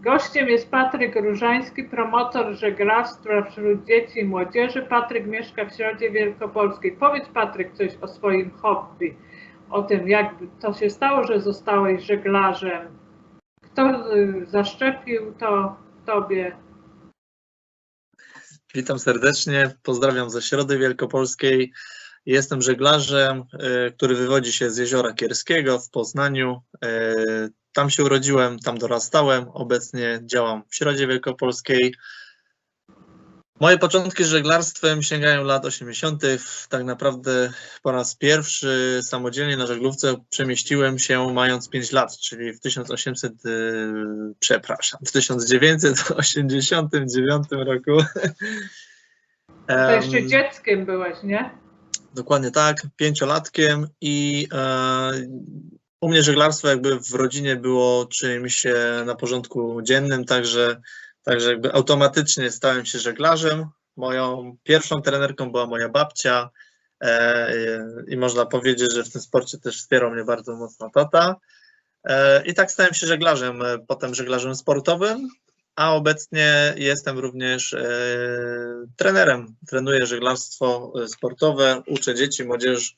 Gościem jest Patryk Różański, promotor żeglarstwa wśród dzieci i młodzieży. Patryk mieszka w Środzie Wielkopolskiej. Powiedz Patryk coś o swoim hobby, o tym jak to się stało, że zostałeś żeglarzem. Kto y, zaszczepił to tobie? Witam serdecznie, pozdrawiam ze Środy Wielkopolskiej. Jestem żeglarzem, e, który wywodzi się z Jeziora Kierskiego w Poznaniu. Tam się urodziłem, tam dorastałem. Obecnie działam w Środzie Wielkopolskiej. Moje początki z żeglarstwem sięgają lat 80. Tak naprawdę po raz pierwszy samodzielnie na żeglówce przemieściłem się mając 5 lat, czyli w 1800, e, przepraszam, w 1989 roku. To jeszcze Em, dzieckiem byłeś, nie? Dokładnie tak, pięciolatkiem i e, u mnie żeglarstwo jakby w rodzinie było czymś e, na porządku dziennym, także, także jakby automatycznie stałem się żeglarzem. Moją pierwszą trenerką była moja babcia e, i można powiedzieć, że w tym sporcie też wspierał mnie bardzo mocno tata. E, I tak stałem się żeglarzem, e, potem żeglarzem sportowym, a obecnie jestem również e, trenerem. Trenuję żeglarstwo e, sportowe, uczę dzieci, młodzież,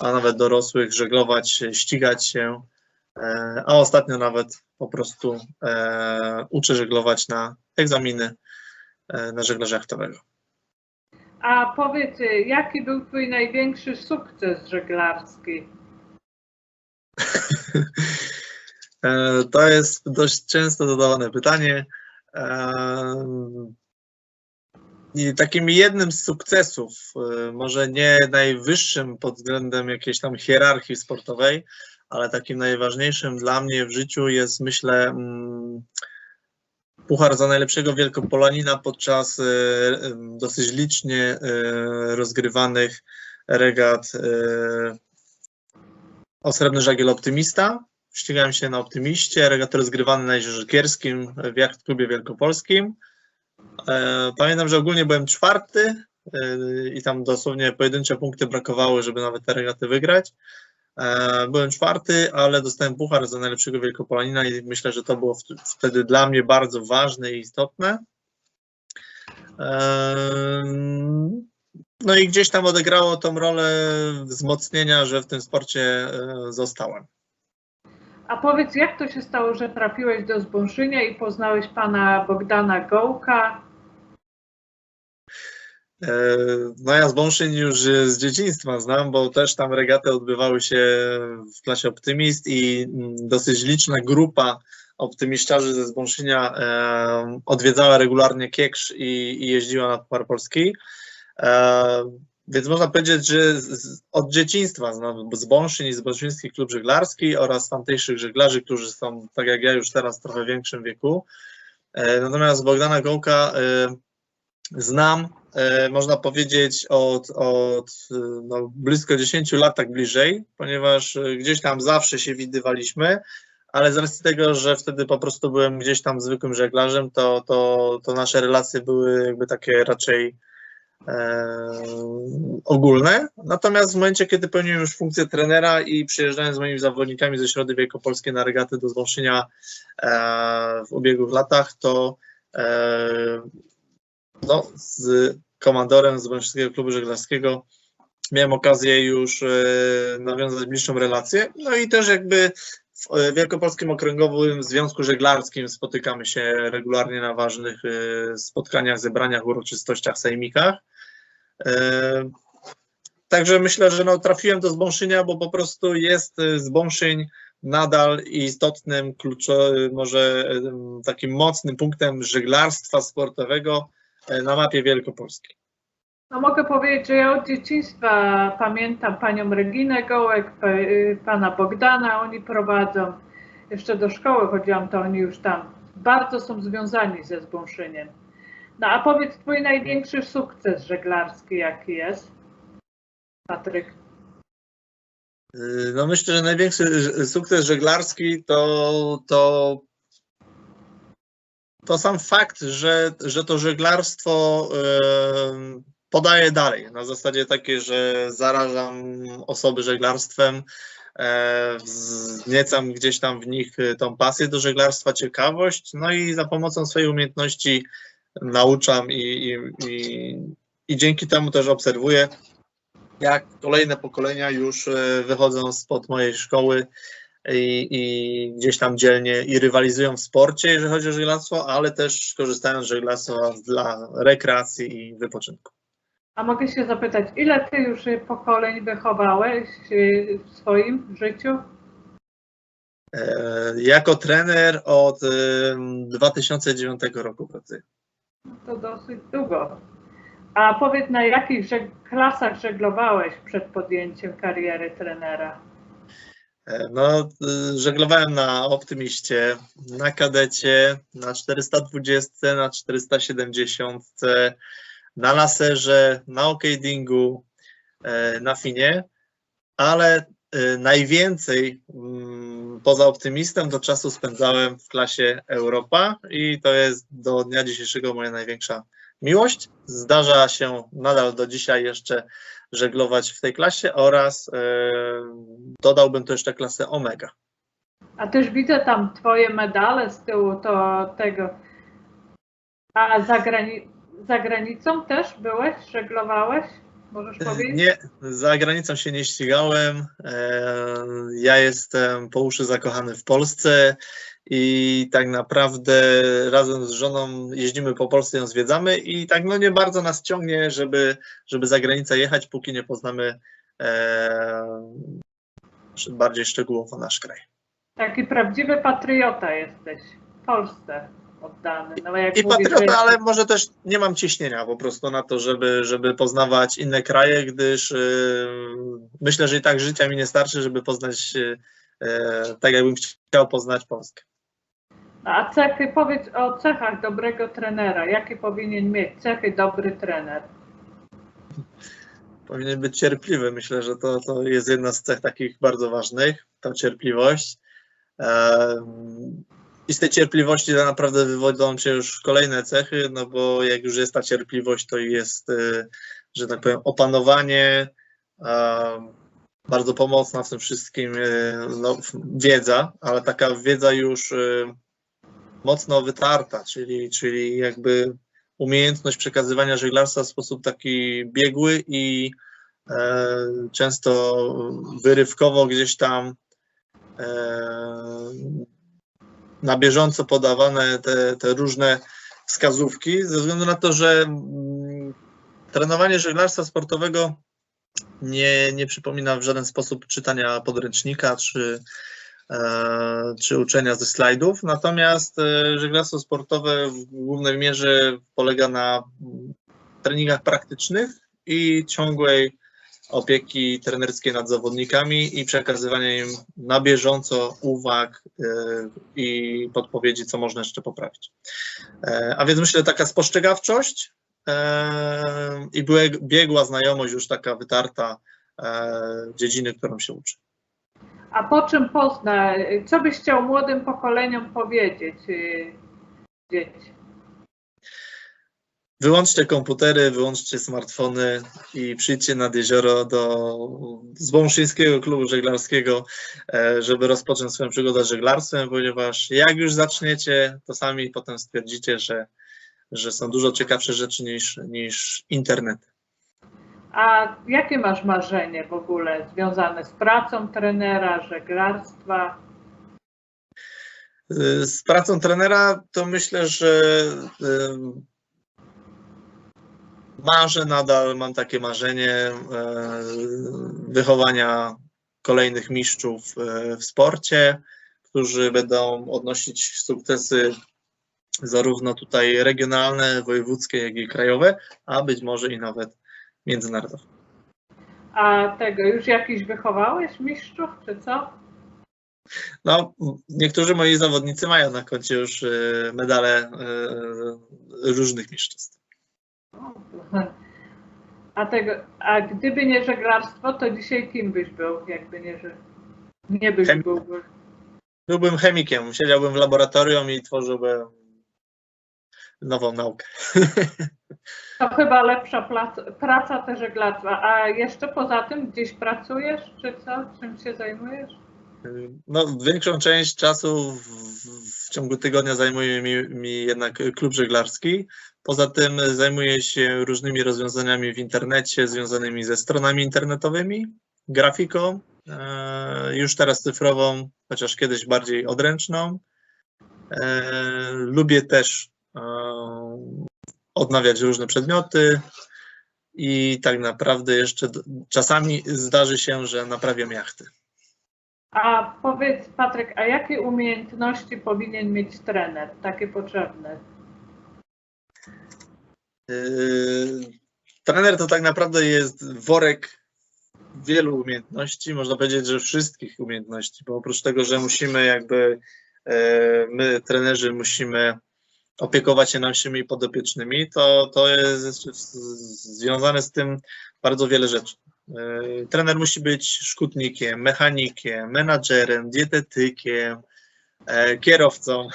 a nawet dorosłych żeglować, ścigać się, e, a ostatnio nawet po prostu e, uczę żeglować na egzaminy e, na żeglarza jachtowego. A powiedz, jaki był twój największy sukces żeglarski? To jest dość często zadawane pytanie. I takim jednym z sukcesów, e, może nie najwyższym pod względem jakiejś tam hierarchii sportowej, ale takim najważniejszym dla mnie w życiu jest, myślę, mm, puchar za najlepszego Wielkopolanina podczas e, em, dosyć licznie rozgrywanych regat o srebrny żagiel Optymista. Ścigałem się na Optymiście, regaty rozgrywane na Jeziorze Kierskim w Jacht Klubie Wielkopolskim. E, Pamiętam, że ogólnie byłem czwarty e, i tam dosłownie pojedyncze punkty brakowały, żeby nawet te regaty wygrać. E, Byłem czwarty, ale dostałem puchar za najlepszego Wielkopolanina i myślę, że to było wtedy dla mnie bardzo ważne i istotne. No i gdzieś tam odegrało tą rolę wzmocnienia, że w tym sporcie zostałem. A powiedz, jak to się stało, że trafiłeś do Zbąszynia i poznałeś pana Bogdana Gołka? E, No ja z Bąszyn już z dzieciństwa znam, bo też tam regaty odbywały się w klasie Optymist i mm, dosyć liczna grupa optymiściarzy ze Zbąszynia e, odwiedzała regularnie Kieksz i, i jeździła na Puchar Polski. Więc można powiedzieć, że z- od dzieciństwa znam Zbąszyn i Zbąszyński Klub Żeglarski oraz tamtejszych żeglarzy, którzy są, tak jak ja, już teraz w trochę większym wieku. E, Natomiast Bogdana Gołka e, znam, e, można powiedzieć, od, od no, blisko 10 lat tak bliżej, ponieważ gdzieś tam zawsze się widywaliśmy, ale z racji tego, że wtedy po prostu byłem gdzieś tam zwykłym żeglarzem, to, to, to nasze relacje były jakby takie raczej ogólne. Natomiast w momencie, kiedy pełniłem już funkcję trenera i przyjeżdżałem z moimi zawodnikami ze Środy Wielkopolskiej na regaty do Zwolszynia e, w ubiegłych latach, to e, no, z komandorem z Klubu Żeglarskiego miałem okazję już e, nawiązać bliższą relację. No i też jakby w e, Wielkopolskim Okręgowym Związku Żeglarskim spotykamy się regularnie na ważnych e, spotkaniach, zebraniach, uroczystościach, sejmikach. E, Także myślę, że no, trafiłem do Zbąszynia, bo po prostu jest Zbąszyń nadal istotnym, kluczowym, może takim mocnym punktem żeglarstwa sportowego na mapie Wielkopolskiej. No mogę powiedzieć, że ja od dzieciństwa pamiętam panią Reginę Gołek, y, pana Bogdana, oni prowadzą. Jeszcze do szkoły chodziłam, to oni już tam bardzo są związani ze Zbąszyniem. No a powiedz, twój największy sukces żeglarski jaki jest? Patryk. Y, No myślę, że największy sukces żeglarski to, to, to sam fakt, że, że to żeglarstwo em, podaje dalej. Na zasadzie takiej, że zarażam osoby żeglarstwem, e, wzniecam gdzieś tam w nich e, tą pasję do żeglarstwa, ciekawość, no i za pomocą swojej umiejętności nauczam i, i, i, i dzięki temu też obserwuję, jak kolejne pokolenia już e, wychodzą spod mojej szkoły i, i gdzieś tam dzielnie i rywalizują w sporcie, jeżeli chodzi o żeglarstwo, ale też korzystają z żeglarstwa dla rekreacji i wypoczynku. A mogę się zapytać, ile ty już pokoleń wychowałeś y, w swoim życiu? E, Jako trener od em, 2009 roku pracuję. No To dosyć długo. A powiedz, na jakich żeg- klasach żeglowałeś przed podjęciem kariery trenera? E, No, y, żeglowałem na Optymiście, na Kadecie, na 420, na 470, na laserze, na okadingu, e, na finie, ale y, najwięcej mm, poza Optymistem do czasu spędzałem w klasie Europa i to jest do dnia dzisiejszego moja największa miłość. Zdarza się nadal do dzisiaj jeszcze żeglować w tej klasie oraz e, dodałbym to jeszcze klasę Omega. A też widzę tam twoje medale z tyłu to tego. A za, grani- za granicą też byłeś? Żeglowałeś? Możesz powiedzieć? Nie, za granicą się nie ścigałem. E, Ja jestem po uszy zakochany w Polsce i tak naprawdę razem z żoną jeździmy po Polsce, ją zwiedzamy i tak no nie bardzo nas ciągnie, żeby, żeby za granicę jechać, póki nie poznamy e, bardziej szczegółowo nasz kraj. Taki prawdziwy patriota jesteś. W Polsce oddany. No, jak I mówisz, patriota, ale może też nie mam ciśnienia po prostu na to, żeby, żeby poznawać inne kraje, gdyż y, myślę, że i tak życia mi nie starczy, żeby poznać y, y, tak, jakbym chciał poznać Polskę. A cechy, powiedz o cechach dobrego trenera. Jakie powinien mieć cechy dobry trener? Powinien być cierpliwy. Myślę, że to, to jest jedna z cech takich bardzo ważnych, ta cierpliwość. I z tej cierpliwości naprawdę wywodzą się już kolejne cechy, no bo jak już jest ta cierpliwość, to jest, y, że tak powiem, opanowanie, bardzo pomocna w tym wszystkim y, no, wiedza, ale taka wiedza już y, mocno wytarta, czyli, czyli jakby umiejętność przekazywania żeglarstwa w sposób taki biegły i e, często wyrywkowo gdzieś tam e, na bieżąco podawane te, te różne wskazówki, ze względu na to, że mm, trenowanie żeglarstwa sportowego nie, nie przypomina w żaden sposób czytania podręcznika czy, e, czy uczenia ze slajdów. Natomiast e, żeglarstwo sportowe w głównej mierze polega na mm, treningach praktycznych i ciągłej opieki trenerskiej nad zawodnikami i przekazywania im na bieżąco uwag e, i podpowiedzi, co można jeszcze poprawić. E, A więc myślę, taka spostrzegawczość e, i bieg- biegła znajomość już taka wytarta dziedziny, którą się uczy. A po czym pozna? Co byś chciał młodym pokoleniom powiedzieć? Dzieci. Wyłączcie komputery, wyłączcie smartfony i przyjdźcie nad jezioro do Zbąszyńskiego Klubu Żeglarskiego, e, żeby rozpocząć swoją przygodę z żeglarstwem, ponieważ jak już zaczniecie, to sami potem stwierdzicie, że, że są dużo ciekawsze rzeczy niż, niż internet. A jakie masz marzenie w ogóle związane z pracą trenera, żeglarstwa? Z pracą trenera to myślę, że marzę nadal, mam takie marzenie e, wychowania kolejnych mistrzów e, w sporcie, którzy będą odnosić sukcesy zarówno tutaj regionalne, wojewódzkie, jak i krajowe, a być może i nawet międzynarodowe. A tego już jakiś wychowałeś mistrzów, czy co? No, niektórzy moi zawodnicy mają na koncie już e, medale różnych mistrzostw. A tego, a gdyby nie żeglarstwo, to dzisiaj kim byś był, jakby nie, że nie byś Chemik. był. Byłbym chemikiem, siedziałbym w laboratorium i tworzyłbym nową naukę. To chyba lepsza praca, praca te żeglarstwa. A jeszcze poza tym gdzieś pracujesz, czy co? Czym się zajmujesz? No, większą część czasu w, w ciągu tygodnia zajmuje mi, mi jednak klub żeglarski. Poza tym zajmuję się różnymi rozwiązaniami w internecie związanymi ze stronami internetowymi, grafiką, e, już teraz cyfrową, chociaż kiedyś bardziej odręczną. E, lubię też e, odnawiać różne przedmioty i tak naprawdę jeszcze czasami zdarzy się, że naprawiam jachty. A powiedz Patryk, a jakie umiejętności powinien mieć trener, takie potrzebne? Yy, Trener to tak naprawdę jest worek wielu umiejętności, można powiedzieć, że wszystkich umiejętności, bo oprócz tego, że musimy jakby, e, my trenerzy musimy opiekować się naszymi podopiecznymi, to, to jest związane z tym bardzo wiele rzeczy. E, Trener musi być szkutnikiem, mechanikiem, menadżerem, dietetykiem, e, kierowcą,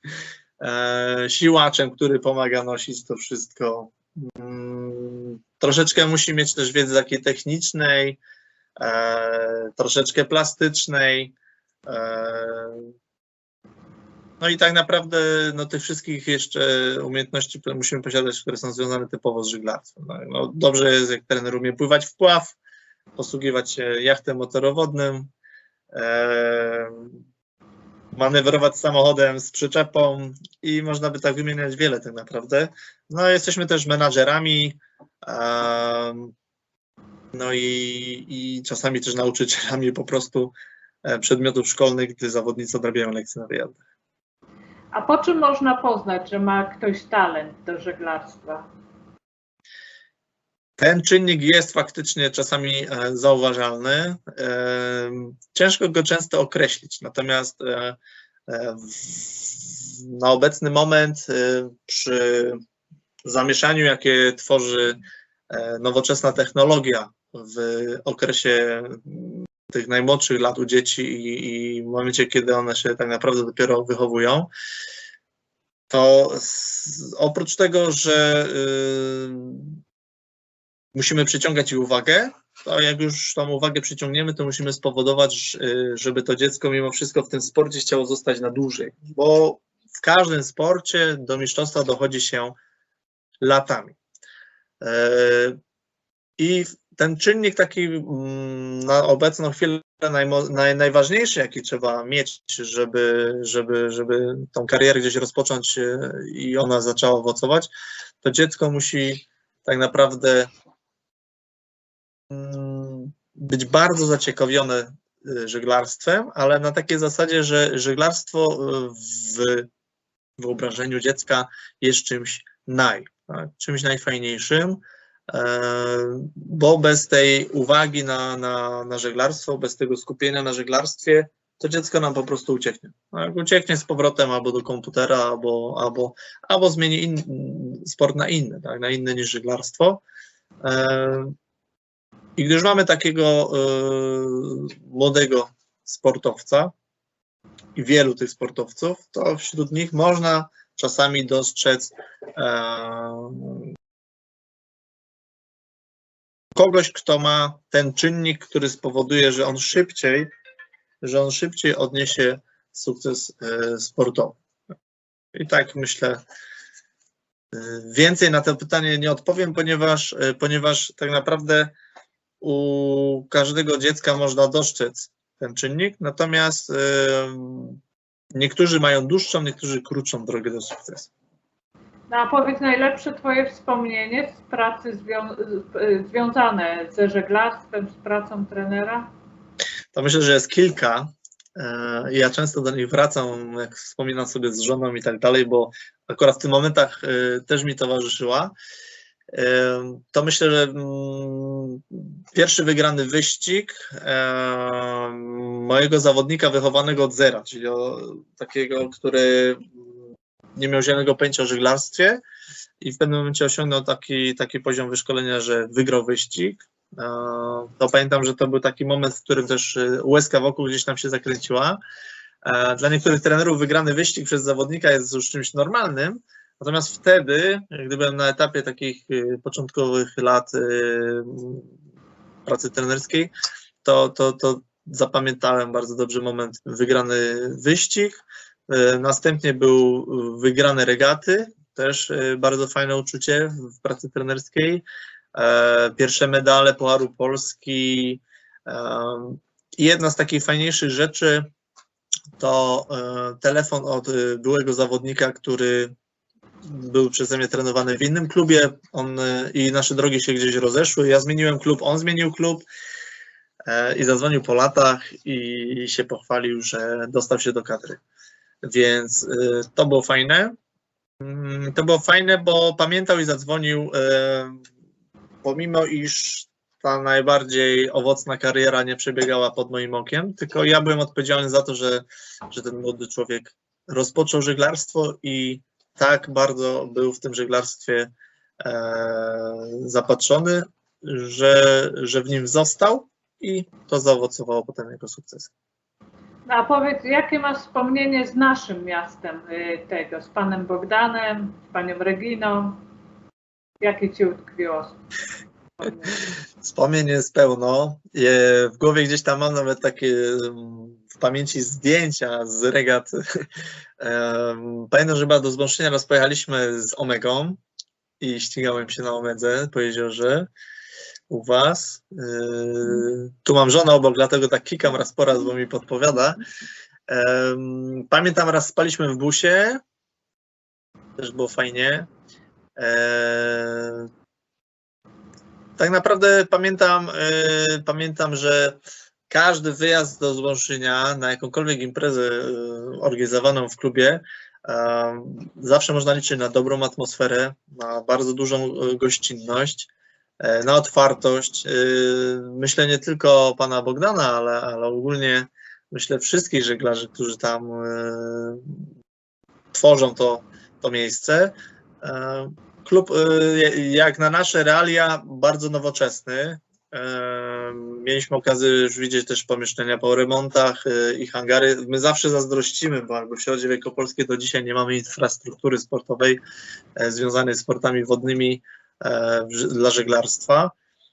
e, siłaczem, który pomaga nosić to wszystko. Mm, Troszeczkę musi mieć też wiedzy takiej technicznej, troszeczkę plastycznej. E, no i tak naprawdę no, tych wszystkich jeszcze umiejętności, które musimy posiadać, które są związane typowo z żeglarstwem. No, no, dobrze jest, jak trener umie pływać w pław, posługiwać się jachtem motorowodnym, e, manewrować samochodem z przyczepą i można by tak wymieniać wiele tak naprawdę. No jesteśmy też menadżerami, em, no i, i czasami też nauczycielami po prostu e, przedmiotów szkolnych, gdy zawodnicy odrabiają lekcje na wyjazdach. A po czym można poznać, że ma ktoś talent do żeglarstwa? Ten czynnik jest faktycznie czasami e, zauważalny. Em, Ciężko go często określić, natomiast e, e, na obecny moment e, przy zamieszaniu, jakie tworzy e, nowoczesna technologia w okresie tych najmłodszych lat u dzieci i, i w momencie, kiedy one się tak naprawdę dopiero wychowują, to s- oprócz tego, że y, musimy przyciągać ich uwagę, to jak już tą uwagę przyciągniemy, to musimy spowodować, y, żeby to dziecko mimo wszystko w tym sporcie chciało zostać na dłużej, bo w każdym sporcie do mistrzostwa dochodzi się latami. E, I ten czynnik taki mm, na obecną chwilę naj, najważniejszy, jaki trzeba mieć, żeby, żeby, żeby tą karierę gdzieś rozpocząć e, i ona zaczęła owocować, to dziecko musi tak naprawdę mm, być bardzo zaciekawione y, żeglarstwem, ale na takiej zasadzie, że żeglarstwo y, w wyobrażeniu dziecka jest czymś naj, tak? czymś najfajniejszym, e, bo bez tej uwagi na, na, na żeglarstwo, bez tego skupienia na żeglarstwie, to dziecko nam po prostu ucieknie. Ucieknie z powrotem albo do komputera, albo, albo, albo zmieni in, sport na inny, tak? na inny niż żeglarstwo. E, I gdyż mamy takiego e, młodego sportowca i wielu tych sportowców, to wśród nich można czasami dostrzec e, kogoś, kto ma ten czynnik, który spowoduje, że on szybciej, że on szybciej odniesie sukces e, sportowy. I tak myślę, e, więcej na to pytanie nie odpowiem, ponieważ, e, ponieważ tak naprawdę u każdego dziecka można dostrzec ten czynnik, natomiast niektórzy mają dłuższą, niektórzy krótszą drogę do sukcesu. No a powiedz najlepsze Twoje wspomnienie z pracy zwią- związane ze żeglarstwem, z pracą trenera? To myślę, że jest kilka. e, Ja często do nich wracam, jak wspominam sobie z żoną i tak dalej, bo akurat w tych momentach e, też mi towarzyszyła. E, To myślę, że mm, pierwszy wygrany wyścig mojego zawodnika wychowanego od zera, czyli takiego, który nie miał zielonego pojęcia o żeglarstwie i w pewnym momencie osiągnął taki, taki poziom wyszkolenia, że wygrał wyścig. To pamiętam, że to był taki moment, w którym też e, łezka wokół gdzieś tam się zakręciła. Dla niektórych trenerów wygrany wyścig przez zawodnika jest już czymś normalnym, Natomiast wtedy, gdy byłem na etapie takich początkowych lat pracy trenerskiej, to, to, to zapamiętałem bardzo dobrze moment wygrany wyścig. Następnie był wygrane regaty, też bardzo fajne uczucie w pracy trenerskiej. Pierwsze medale Pucharu Polski. Jedna z takich fajniejszych rzeczy to telefon od byłego zawodnika, który był przeze mnie trenowany w innym klubie on, i nasze drogi się gdzieś rozeszły. Ja zmieniłem klub, on zmienił klub i zadzwonił po latach i się pochwalił, że dostał się do kadry. Więc to było fajne. Mm, to było fajne, bo pamiętał i zadzwonił, pomimo iż ta najbardziej owocna kariera nie przebiegała pod moim okiem, tylko ja byłem odpowiedzialny za to, że, że ten młody człowiek rozpoczął żeglarstwo i tak bardzo był w tym żeglarstwie e, zapatrzony, że, że w nim został i to zaowocowało potem jego sukcesem. A powiedz, jakie masz wspomnienie z naszym miastem y, tego, z panem Bogdanem, z panią Reginą? Jakie ci utkwiło? Wspomnień jest pełno. W głowie gdzieś tam mam nawet takie w pamięci zdjęcia z regat. Pamiętam, że chyba do Zbąszczenia raz pojechaliśmy z Omegą i ścigałem się na Omedze po jeziorze u was. Yy, tu mam żonę obok, dlatego tak kikam raz po raz, bo mi podpowiada. Pamiętam, raz spaliśmy w busie. Też było fajnie. Tak naprawdę pamiętam, yy, pamiętam, że każdy wyjazd do Złączynia na jakąkolwiek imprezę yy, organizowaną w klubie zawsze można liczyć na dobrą atmosferę, na bardzo dużą gościnność. E, na otwartość. E, myślę nie tylko pana Bogdana, ale, ale ogólnie myślę wszystkich żeglarzy, którzy tam e, tworzą to, to miejsce. Klub, jak na nasze realia, bardzo nowoczesny. Mieliśmy okazję już widzieć też pomieszczenia po remontach i hangary. My zawsze zazdrościmy, bo jakby w Środzie Wielkopolskiej do dzisiaj nie mamy infrastruktury sportowej związanej z sportami wodnymi dla żeglarstwa.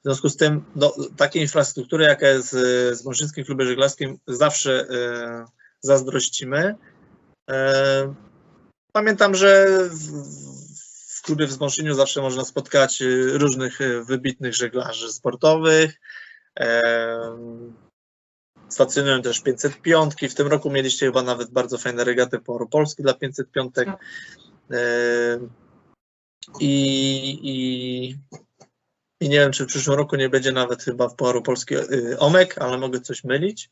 W związku z tym no, takiej infrastruktury, jaka jest z Mączyńskim Klubie Żeglarskim, zawsze e, zazdrościmy. E, pamiętam, że w, klubie w Zmąszyniu zawsze można spotkać różnych wybitnych żeglarzy sportowych. Stacjonują też 505. W tym roku mieliście chyba nawet bardzo fajne regaty po Polski dla 505. I, i, I nie wiem, czy w przyszłym roku nie będzie nawet chyba w Pucharu Polski y, Omek, ale mogę coś mylić.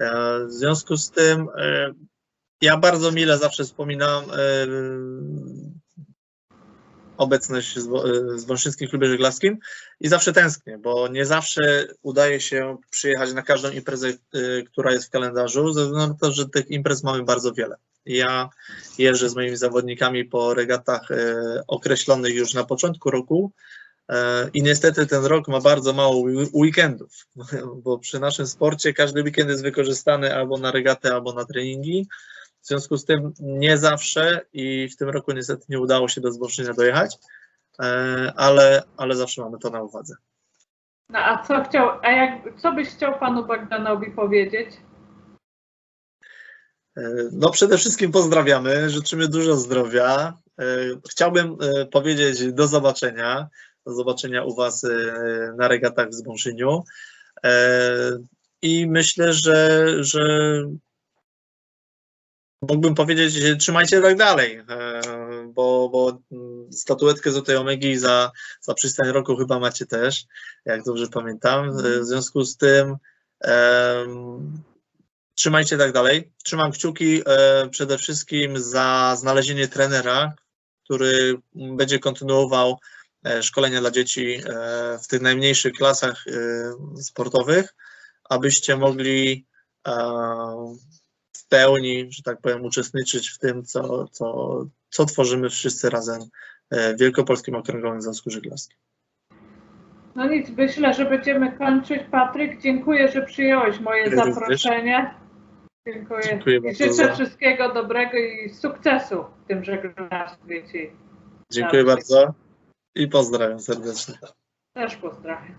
E, w związku z tym e, ja bardzo mile zawsze wspominam e, obecność w Wąszyńskim Klubie Żeglarskim i zawsze tęsknię, bo nie zawsze udaje się przyjechać na każdą imprezę, która jest w kalendarzu, ze względu na to, że tych imprez mamy bardzo wiele. Ja jeżdżę z moimi zawodnikami po regatach e, określonych już na początku roku e, i niestety ten rok ma bardzo mało weekendów, bo przy naszym sporcie każdy weekend jest wykorzystany albo na regatę, albo na treningi. W związku z tym nie zawsze i w tym roku niestety nie udało się do Zboczenia dojechać, e, ale, ale zawsze mamy to na uwadze. No a co chciał, a jak, co byś chciał panu Bogdanowi powiedzieć? No przede wszystkim pozdrawiamy, życzymy dużo zdrowia. E, chciałbym e, powiedzieć do zobaczenia, do zobaczenia u Was e, na regatach w Zbąszyniu. I myślę, że, że mógłbym powiedzieć, trzymajcie tak dalej, bo, bo statuetkę Złotej Omegi za, za przystań roku chyba macie też, jak dobrze pamiętam. W związku z tym trzymajcie tak dalej. Trzymam kciuki e, przede wszystkim za znalezienie trenera, który będzie kontynuował e, szkolenia dla dzieci e, w tych najmniejszych klasach sportowych, abyście mogli w pełni, że tak powiem, uczestniczyć w tym, co, co, co tworzymy wszyscy razem w Wielkopolskim Okręgowym Związku Żeglarskim. No nic, myślę, że będziemy kończyć. Patryk, dziękuję, że przyjąłeś moje zaproszenie. Dziękuję. Dziękuję bardzo. Życzę za... wszystkiego dobrego i sukcesu w tym żeglarstwie. Dziękuję bardzo i pozdrawiam serdecznie. Też pozdrawiam.